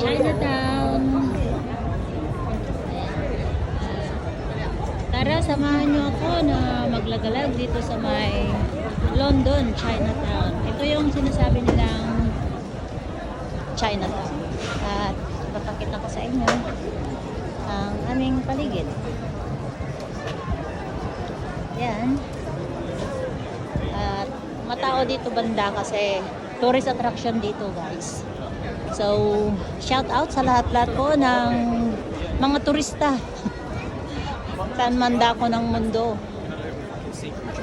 Chinatown. Tara, samahan niyo ako na maglagalag dito sa may London, Chinatown. Ito yung sinasabi nilang Chinatown. At papakita ko sa inyo ang aming paligid. Yan. At matao dito banda kasi tourist attraction dito guys. So, shout out sa lahat-lahat po ng mga turista. Saan man dako ng mundo.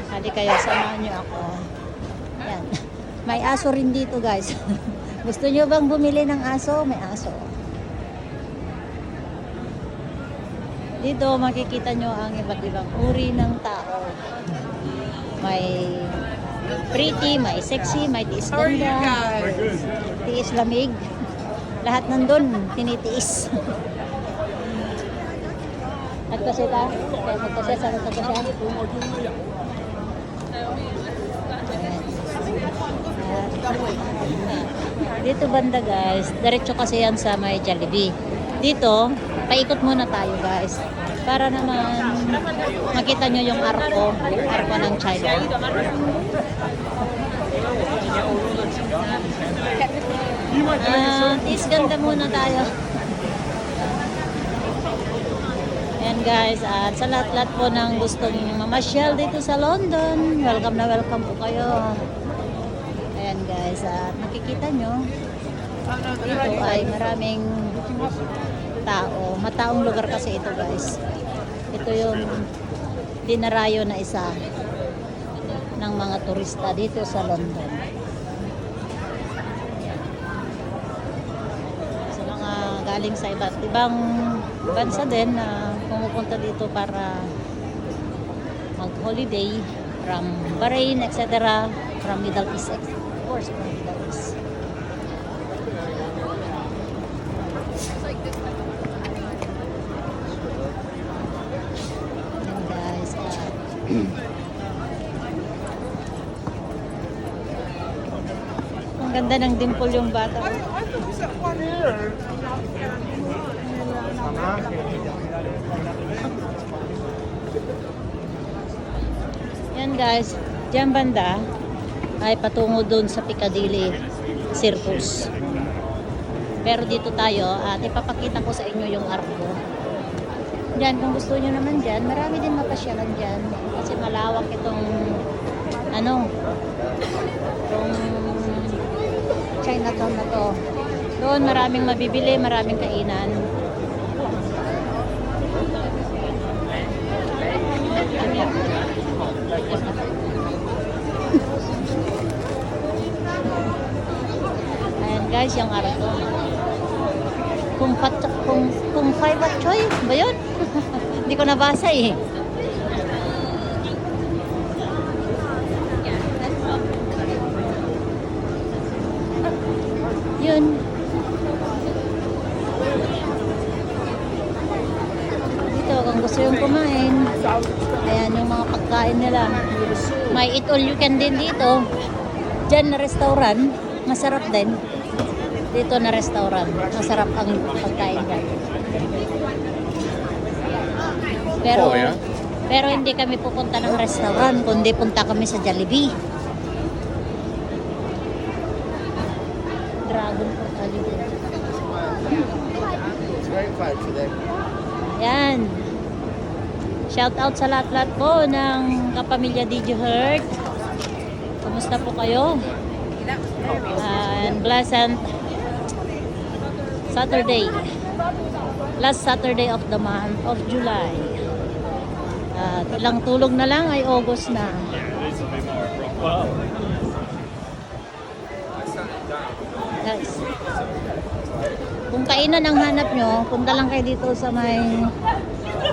Hali kayo, samahan niyo ako. Yan. May aso rin dito guys. Gusto niyo bang bumili ng aso? May aso. Dito makikita nyo ang iba't ibang uri ng tao. May pretty, may sexy, may tiis ganda, tiis lamig. Lahat nandun, tinitiis. Nagkasya ta? Kaya nagkasya, sa nagkasya? Ayan. Dito banda guys, diretso kasi yan sa may Jollibee. Dito, paikot muna tayo guys. Para naman makita nyo yung arko, arko ng China. Ah, is ganda muna tayo. Ayan guys, at sa lahat-lahat po ng gustong mamasyal dito sa London, welcome na welcome po kayo. Ayan guys, at nakikita nyo, dito ay maraming tao. Mataong lugar kasi ito guys. Ito yung dinarayo na isa ng mga turista dito sa London. Sa mga galing sa iba't ibang bansa din na pumupunta dito para mag-holiday from Bahrain, etc. From Middle East, of course, from Middle East. Guys. ah. ang ganda ng dimple yung bata. Yan guys, diyan banda ay patungo doon sa Piccadilly Circus. Pero dito tayo at ipapakita ko sa inyo yung arko. Diyan, kung gusto nyo naman dyan, marami din mapasyalan dyan. Kasi malawak itong, ano, itong Chinatown na to. Doon maraming mabibili, maraming kainan. Ayan guys, yung arko. Kung pat, kung, kung five at choy, ba yun? Hindi ko nabasa eh. Yun. Dito, kung gusto yung kumain, ayan yung mga pagkain nila. May eat all you can din dito. Diyan na restaurant, masarap din. Dito na restaurant, masarap ang pagkain dyan. Pero, Oh, yeah? pero hindi kami pupunta ng restaurant, kundi punta kami sa Jollibee. Dragon Fruit Jollibee. It's very today. Yan. Shout out sa lahat-lahat po ng kapamilya DJ Hurt. Kumusta po kayo? And pleasant Saturday. Last Saturday of the month of July. At ilang tulog na lang ay August na. Guys. Kung kainan ang hanap nyo, punta lang kayo dito sa may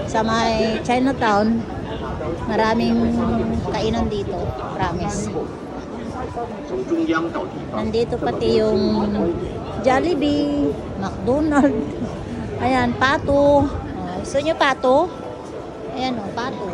sa may Chinatown. Maraming kainan dito, promise. Nandito pati yung Jollibee, McDonald. Ayan, pato. Oh, gusto nyo pato? Ayan o, oh, pato.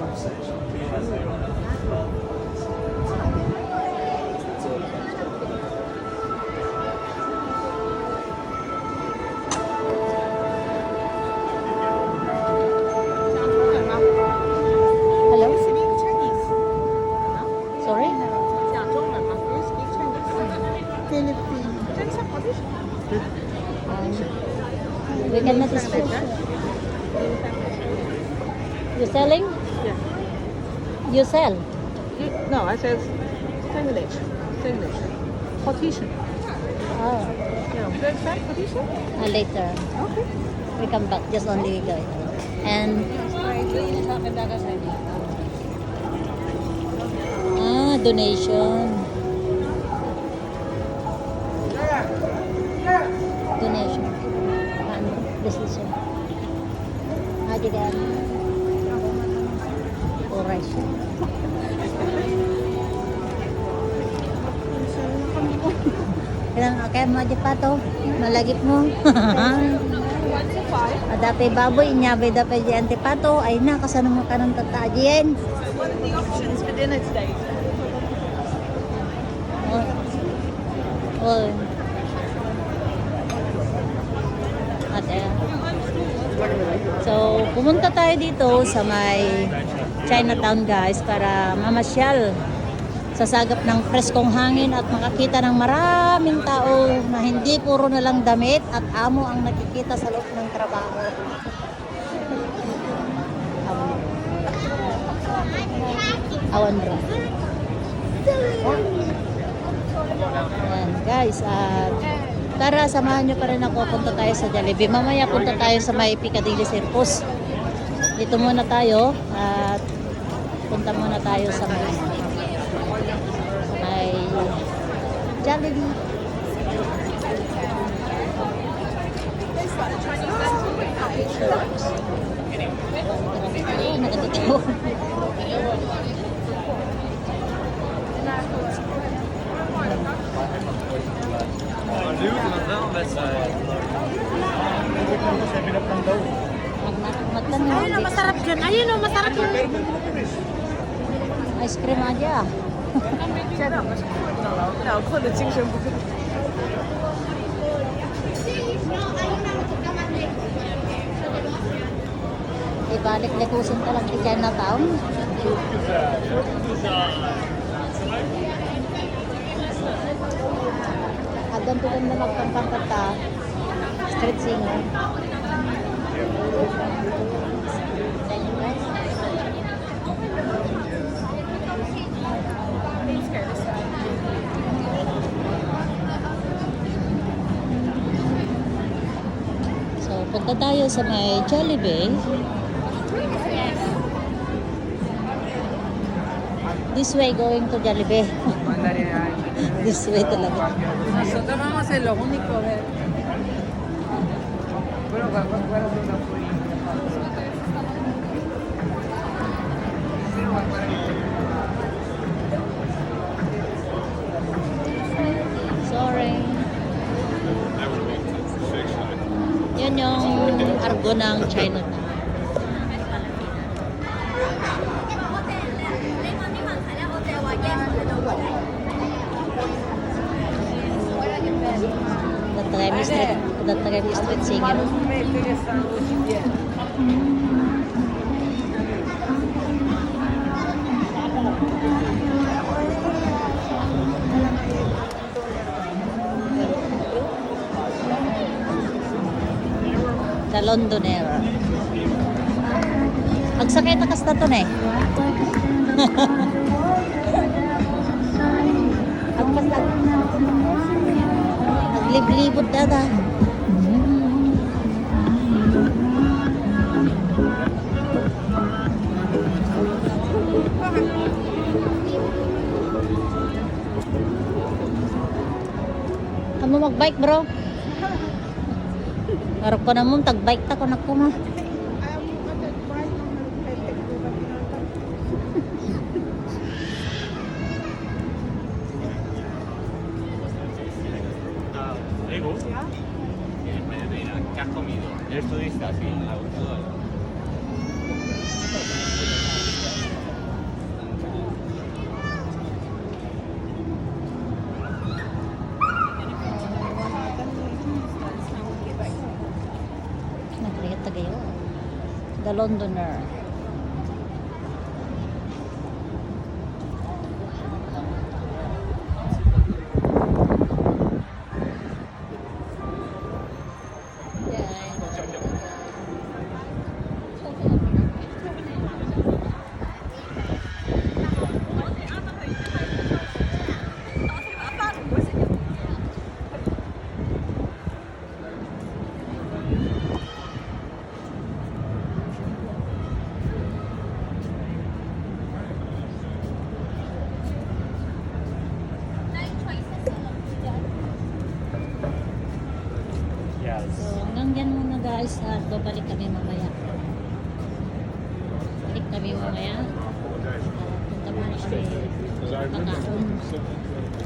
We cannot speak. You selling? Yeah. You sell? No, I said English. English. Partition. Oh, Yeah. Do you accept partition? uh, later. Okay. We come back, just only go. And, ah. Donation. Kailang kaya mo di pa to. Malagip mo. Adape baboy niya, bay dapat di antipato. Ay na, kasano mo ka ng tatajian. What are the options for dinner today? Oh. Oh. So, pumunta tayo dito sa may Chinatown guys para mamasyal sa sagap ng preskong hangin at makakita ng maraming tao na hindi puro na lang damit at amo ang nakikita sa loob ng trabaho. Awan bro. Guys, at tara, samahan nyo pa rin ako. Punta tayo sa Jollibee. Mamaya punta tayo sa may Piccadilly Circus. Dito muna tayo at punta muna tayo sa may Jollibee. Ay, nakatito. Magtanong. Ayun o, masarap dyan. Ayun o, masarap yun. Ice cream aja. 脑困的精神不振。 Ibalik lekusin ka lang sa Chinatown. Agan to lang na magpangkanta. Street singer. Punta tayo sa may Jollibee. This way going to Jollibee. This way talaga. Nosotros vamos a ser los únicos. Bueno, argo ng Chinatown. Mo street, mo street singer. Londoner. Magsakay na kas na to na eh. Naglib-libot na da. Amo mag-bike bro? Harap ko na mo, tag-bike ta ko na ko ma. ¿Ego? ¿Qué has comido? ¿Eres turista? Sí, Nagriyat Londoner. At punta muna kami kakaon. Pagpangsit